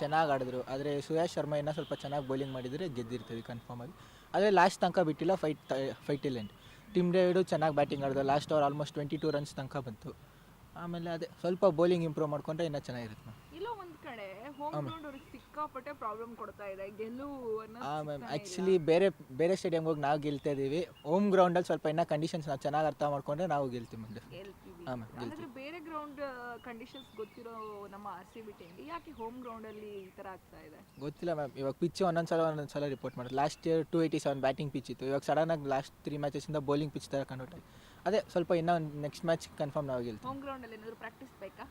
ಚೆನ್ನಾಗಿ ಆಡಿದ್ರು. ಆದರೆ ಸುಯಾಶ್ ಶರ್ಮಾ ಇನ್ನೂ ಸ್ವಲ್ಪ ಚೆನ್ನಾಗಿ ಬೌಲಿಂಗ್ ಮಾಡಿದರೆ ಗೆದ್ದಿರ್ತೀವಿ ಕನ್ಫರ್ಮ್ ಆಗಿ. ಆದರೆ ಲಾಸ್ಟ್ ತನಕ ಬಿಟ್ಟಿಲ್ಲ ಫೈಟ್ ಫೈಟ್ ಇಲ್ಲ ಟಿಮ್ ಡೇವಿಡು ಚೆನ್ನಾಗಿ ಬ್ಯಾಟಿಂಗ್ ಆಡಿದ್ರು. Last over almost twenty two runs ತನಕ ಬಂತು. ಆಮೇಲೆ ಅದೇ ಸ್ವಲ್ಪ ಬೌಲಿಂಗ್ ಇಂಪ್ರೂವ್ ಮಾಡ್ಕೊಂಡ್ರೆ ಇನ್ನೂ ಚೆನ್ನಾಗಿರುತ್ತೆ ಮ್ಯಾಮ್ ಇಲ್ಲ ಒಂದ್ ಕಡೆ ಸಿಕ್ಕಾಪಟ್ಟೆ ಪ್ರಾಬ್ಲಮ್ ಕೊಡ್ತಾ ಇದೆ. ಮ್ಯಾಮ್ ಆ್ಯಕ್ಚುಲಿ ಬೇರೆ ಬೇರೆ ಸ್ಟೇಡಿಯಮ್ಗೆ ಹೋಗಿ ನಾವು ಗೆಲ್ತಾ ಇದ್ದೀವಿ ಹೋಮ್ ಗ್ರೌಂಡಲ್ಲಿ ಸ್ವಲ್ಪ ಇನ್ನೂ ಕಂಡೀಷನ್ಸ್ ನಾವು ಚೆನ್ನಾಗಿ ಅರ್ಥ ಮಾಡ್ಕೊಂಡ್ರೆ ನಾವು ಗೆಲ್ತೀವಿ ಮುಂದೆ. ಹಾಂ ಮ್ಯಾಮ್ ಗೆಲ್ತೀವಿ ಹಾಗಾದ್ರೆ ಬೇರೆ ಗ್ರೌಂಡ್ ಕಂಡೀಷನ್ಸ್ ಗೊತ್ತಿರೋ ನಮ್ಮ ಆರ್ ಸಿ ಬಿ ಟೀಮ್ಗೆ ಯಾಕೆ ಹೋಮ್ ಗ್ರೌಂಡ್ ಅಲ್ಲಿ ಈ ತರ ಆಗ್ತಾ ಇದೆ? ಗೊತ್ತಿಲ್ಲ ಮ್ಯಾಮ್ ಇವಾಗ ಪಿಚ್ ಒಂದೊಂದು ಸಲ ಒಂದೊಂದು ಸಲ ರಿಪೋರ್ಟ್ ಮಾಡೋದು last year two eighty seven batting pitch ಇತ್ತು. ಇವಾಗ ಸಡನ್ನಾಗಿ ಲಾಸ್ಟ್ ತ್ರೀ ಮ್ಯಾಚಸ್ಸಿಂದ ಬೌಲಿಂಗ್ ಪಿಚ್ ಥರ ಕನ್ವರ್ಟ್ ಆಗಿ ಅದೇ ಸ್ವಲ್ಪ ಇನ್ನ ನೆಕ್ಸ್ಟ್ ಮ್ಯಾಚ್ ಕನ್ಫರ್ಮ್ ನಾವು ಗೆಲ್ತೀವಿ. ಹೋಮ್ ಗ್ರೌಂಡ್ ಅಲ್ಲಿ ಏನಾದ್ರು ಪ್ರಾಕ್ಟೀಸ್ ಬೇಕಾ?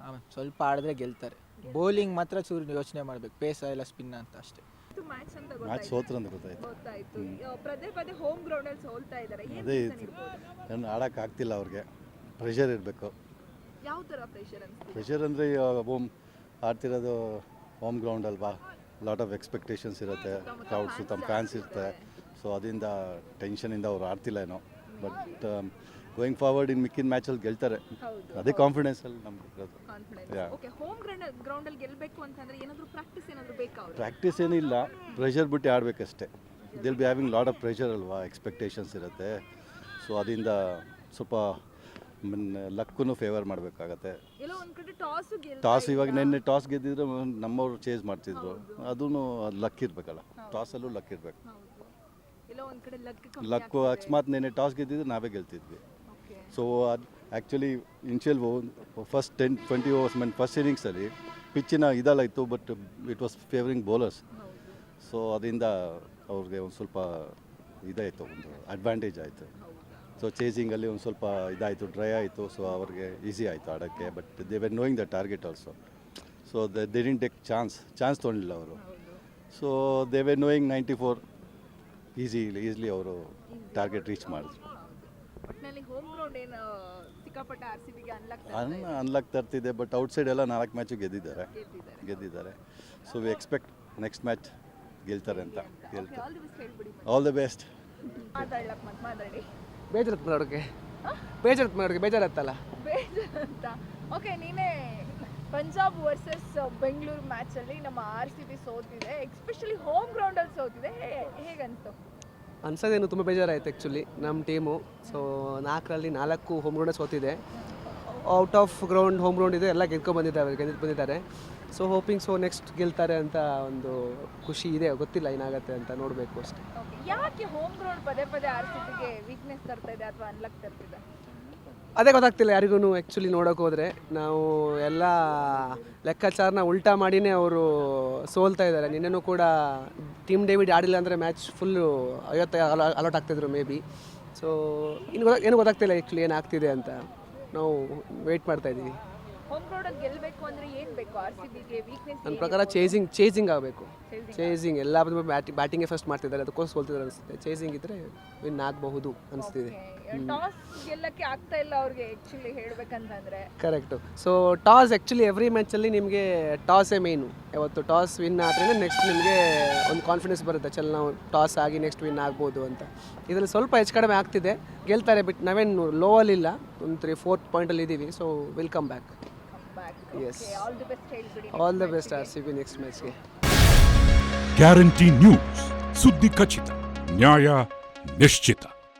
ಹಾಂ ಮ್ಯಾಮ್ ಸ್ವಲ್ಪ ಆಡಿದ್ರೆ ಗೆಲ್ತಾರೆ. ಬೌಲಿಂಗ್ ಮಾತ್ರ ಚೂರು ಯೋಚನೆ ಮಾಡಬೇಕು. ಪೇಸ ಇಲ್ಲ ಸ್ಪಿನ್ ಅಂತ ಅಷ್ಟೇ. ಇದು ಮ್ಯಾಚ್ ಅಂತ ಮ್ಯಾಚ್ ಗೊತ್ತಾಯ್ತು ಸೋತ್ರ ಅಂತ ಗೊತ್ತಾಯ್ತು. ಗೊತ್ತಾಯ್ತು. ಆ, ಪದೇ ಪದೇ ಹೋಮ್ ಗ್ರೌಂಡ್ ಅಲ್ಲಿ ಸೋಲ್ತಾ ಇದ್ದಾರೆ. ಏನು ಅದೇ reason ಇದು. ಇರ್ಬೋದು? ಏನು ಆಡೋಕೆ ಅವ್ರಿಗೆ. ಪ್ರೆಷರ್ ಇರಬೇಕು. ಯಾವ ಪ್ರೆಷರ್ ಅನ್ಸುತ್ತೆ ಪ್ರೆಷರ್ ಅಂದರೆ ಹೋಮ್ ಆಡ್ತಿರೋದು ಹೋಮ್ ಗ್ರೌಂಡ್ ಅಲ್ವಾ? ಲಾಟ್ ಆಫ್ ಎಕ್ಸ್ಪೆಕ್ಟೇಷನ್ಸ್ ಇರುತ್ತೆ ಕ್ರೌಡ್ಸ್ ತಮ್ಮ ಫ್ಯಾನ್ಸ್ ಇರುತ್ತೆ. ಸೊ ಅದರಿಂದ ಟೆನ್ಷನಿಂದ ಅವ್ರು ಆಡ್ತಿಲ್ಲ ಏನೋ. ಬಟ್ ಗೋಯಿಂಗ್ ಫಾರ್ವರ್ಡ್ ಇನ್ ಮಿಕ್ಕಿನ ಮ್ಯಾಚಲ್ಲಿ ಗೆಲ್ತಾರೆ. ಅದೇ ಕಾನ್ಫಿಡೆನ್ಸ್ ಅಲ್ಲಿ ನಮ್ಗೆ ಪ್ರಾಕ್ಟೀಸ್ ಏನಿಲ್ಲ. ಪ್ರೆಷರ್ ಬಿಟ್ಟು ಆಡಬೇಕಷ್ಟೇ. They'll be having lot of pressure ಅಲ್ವಾ? ಎಕ್ಸ್ಪೆಕ್ಟೇಷನ್ಸ್ ಇರುತ್ತೆ. ಸೊ ಅದರಿಂದ ಸ್ವಲ್ಪ ಲಕ್ಕೂ ಫೇವರ್ ಮಾಡಬೇಕಾಗತ್ತೆ. ಟಾಸ್ ಇವಾಗ ನಿನ್ನೆ ಟಾಸ್ ಗೆದ್ದಿದ್ರೆ ನಮ್ಮವ್ರು ಚೇಂಜ್ ಮಾಡ್ತಿದ್ರು. ಅದೂ ಲಕ್ ಇರಬೇಕಲ್ಲ. ಟಾಸಲ್ಲೂ ಲಕ್ ಇರಬೇಕು. ಲಕ್ಕು ಅಕಸ್ಮಾತ್ ನಿನ್ನೆ ಟಾಸ್ ಗೆದ್ದಿದ್ರೆ ನಾವೇ ಗೆಲ್ತಿದ್ವಿ. ಸೊ ಅದು actually initial first ten twenty overs mean first ಇನ್ನಿಂಗ್ಸಲ್ಲಿ ಪಿಚ್ಚಿನ ಇದೆಲ್ಲ ಇತ್ತು but it was favouring bowlers so ಅದರಿಂದ ಅವ್ರಿಗೆ ಒಂದು ಸ್ವಲ್ಪ ಇದಾಯಿತು ಒಂದು ಅಡ್ವಾಂಟೇಜ್ ಆಯಿತು. ಸೊ ಚೇಸಿಂಗಲ್ಲಿ ಒಂದು ಸ್ವಲ್ಪ ಇದಾಯಿತು ಡ್ರೈ ಆಯಿತು. ಸೊ ಅವ್ರಿಗೆ ಈಸಿ ಆಯಿತು ಆಡೋಕ್ಕೆ. But they were knowing the target also so they didn't take chance chance ತೊಗೊಂಡಿಲ್ಲ ಅವರು. So they were knowing ninety four easy easily ಅವರು ಟಾರ್ಗೆಟ್ ರೀಚ್ ಮಾಡಿದ್ರು. ಅನ್ಲಾಕ್ ಅನ್ ಅನ್ಲಾಕ್ ತರ್ತಿದೆ ಬಟ್ ಔಟ್ಸೈಡ್ ಎಲ್ಲ ನಾಲ್ಕು ಮ್ಯಾಚು ಗೆದ್ದಿದ್ದಾರೆ. ಗೆದ್ದಿದ್ದಾರೆ. So we expect next match ಗೆಲ್ತಾರೆ ಅಂತ ಗೆಲ್ತಾರೆ. ಆಲ್ ದಿ ಬೆಸ್ಟ್ ಬೇಜಾರತ್ ಮಾಡೋಕ್ಕೆ ಬೇಜಾರತ್ ಮಾಡೋಕ್ಕೆ ಬೇಜಾರತ್ತಲ್ಲ ಬೇಜಾರಂತ ಓಕೆ ನೀನೇ ಪಂಜಾಬ್ ವರ್ಸಸ್ ಬೆಂಗಳೂರು ಮ್ಯಾಚಲ್ಲಿ ನಮ್ಮ ಆರ್ ಸಿ ಬಿ ಸೋತಿದೆ ಎಕ್ಸ್ಪೆಷಲಿ ಹೋಮ್ ಗ್ರೌಂಡಲ್ಲಿ ಸೋತಿದೆ. ಹೇ- ಹೇಗನ್ಸ್ತು ಅನ್ಸೋದೇನು ತುಂಬ ಬೇಜಾರಾಯ್ತು ಆ್ಯಕ್ಚುಲಿ ನಮ್ಮ ಟೀಮು ಸೊ ನಾಲ್ಕರಲ್ಲಿ ನಾಲ್ಕು ಹೋಮ್ ಗ್ರೌಂಡೇ ಸೋತಿದೆ. Out of ground home ground ಇದೆ ಎಲ್ಲ ಗೆದ್ಕೊಂಡು ಬಂದಿದ್ದಾರೆ ಗೆದ್ದು ಬಂದಿದ್ದಾರೆ. ಸೊ ಹೋಪಿಂಗ್ ಸೊ ನೆಕ್ಸ್ಟ್ ಗೆಲ್ತಾರೆ ಅಂತ ಒಂದು ಖುಷಿ ಇದೆ ಗೊತ್ತಿಲ್ಲ ಏನಾಗುತ್ತೆ ಅಂತ ನೋಡಬೇಕು ಅಷ್ಟೇ. ಯಾಕೆ ಹೋಮ್ ಗ್ರೌಂಡ್ ಪದೇ ಪದೇ ಆರ್ ಸಿ ಬಿಗೆ ವೀಕ್ನೆಸ್ ತರ್ತಾ ಇದೆ ಅಥವಾ ಅನ್ಲಕ್ ತರ್ತಿದೆ ಅದೇ ಗೊತ್ತಾಗ್ತಿಲ್ಲ ಯಾರಿಗೂ ಆ್ಯಕ್ಚುಲಿ ನೋಡೋಕೆ ಹೋದರೆ. ನಾವು ಎಲ್ಲ ಲೆಕ್ಕಾಚಾರನ ಉಲ್ಟಾ ಮಾಡಿನೇ ಅವರು ಸೋಲ್ತಾ ಇದ್ದಾರೆ. ನಿನ್ನೆನೂ ಕೂಡ ಟೀಮ್ ಡೇವಿಡ್ ಆಡಿಲ್ಲ ಅಂದರೆ ಮ್ಯಾಚ್ ಫುಲ್ಲು ಐವತ್ತು ಅಲೌಟ್ ಆಗ್ತಿದ್ರು ಮೇ ಬಿ ಸೊ ಇನ್ನು ಏನು ಗೊತ್ತಾಗ್ತಿಲ್ಲ ಆ್ಯಕ್ಚುಲಿ ಏನಾಗ್ತಿದೆ ಅಂತ. ನಾವು ವೆಯ್ಟ್ ಮಾಡ್ತಾ ಇದ್ದೀವಿ ಹೋಮ್ ಗ್ರೌಂಡಲ್ಲಿ ಗೆಲ್ಲಬೇಕು ಅಂದ್ರೆ ಏನು ಬೇಕು? ಆರ್ ಸಿ ಬಿಗೆ ವೀಕ್ನೆಸ್ ನನ್ನ ಪ್ರಕಾರ ಚೇಸಿಂಗ್ ಚೇಸಿಂಗ್ ಆಗಬೇಕು. ಚೇಸಿಂಗ್ ಎಲ್ಲ ಬ್ಯಾಟಿಂಗ್ ಬ್ಯಾಟಿಂಗೇ ಫಸ್ಟ್ ಮಾಡ್ತಿದ್ದಾರೆ ಅದಕ್ಕೋಸ್ಕರ ಸೋಲ್ತಿದ್ದಾರೆ ಅನಿಸುತ್ತೆ. ಚೇಸಿಂಗ್ ಇದ್ರೆ ವಿನ್ ಆಗಬಹುದು ಅನಿಸ್ತಿದೆ. ಟಾಸ್ ಗೆಲ್ಲಕ್ಕೆ ಆಗ್ತಾ ಇಲ್ಲ ಅವ್ರಿಗೆ actually ಹೇಳ್ಬೇಕಂತಂದ್ರೆ. Correct so toss actually every ಮ್ಯಾಚಲ್ಲಿ ನಿಮಗೆ ಟಾಸೇ ಮೇಯ್ನು ಯಾವತ್ತು ಟಾಸ್ ವಿನ್ ಆದ್ರೆ ನೆಕ್ಸ್ಟ್ ನಿಮಗೆ ಒಂದು ಕಾನ್ಫಿಡೆನ್ಸ್ ಬರುತ್ತೆ. ಚಲ್ ನಾವು ಟಾಸ್ ಆಗಿ ನೆಕ್ಸ್ಟ್ ವಿನ್ ಆಗ್ಬೋದು ಅಂತ. ಇದರಲ್ಲಿ ಸ್ವಲ್ಪ ಹೆಚ್ಚು ಕಡಿಮೆ ಆಗ್ತಿದೆ. ಗೆಲ್ತಾರೆ ಬಿಟ್ ನಾವೇನು ಲೋವಲ್ಲಿಲ್ಲ ಒಂದು ತ್ರೀ ಫೋರ್ತ್ ಪಾಯಿಂಟಲ್ಲಿ ಇದ್ದೀವಿ so will come back back Yes. All the best ಹೇಳ್ಬಿಡಿ all the best R C B next ಮ್ಯಾಚ್ಗೆ guarantee news ಸುದ್ದಿ ಖಚಿತ ನ್ಯಾಯ ನಿಶ್ಚಿತ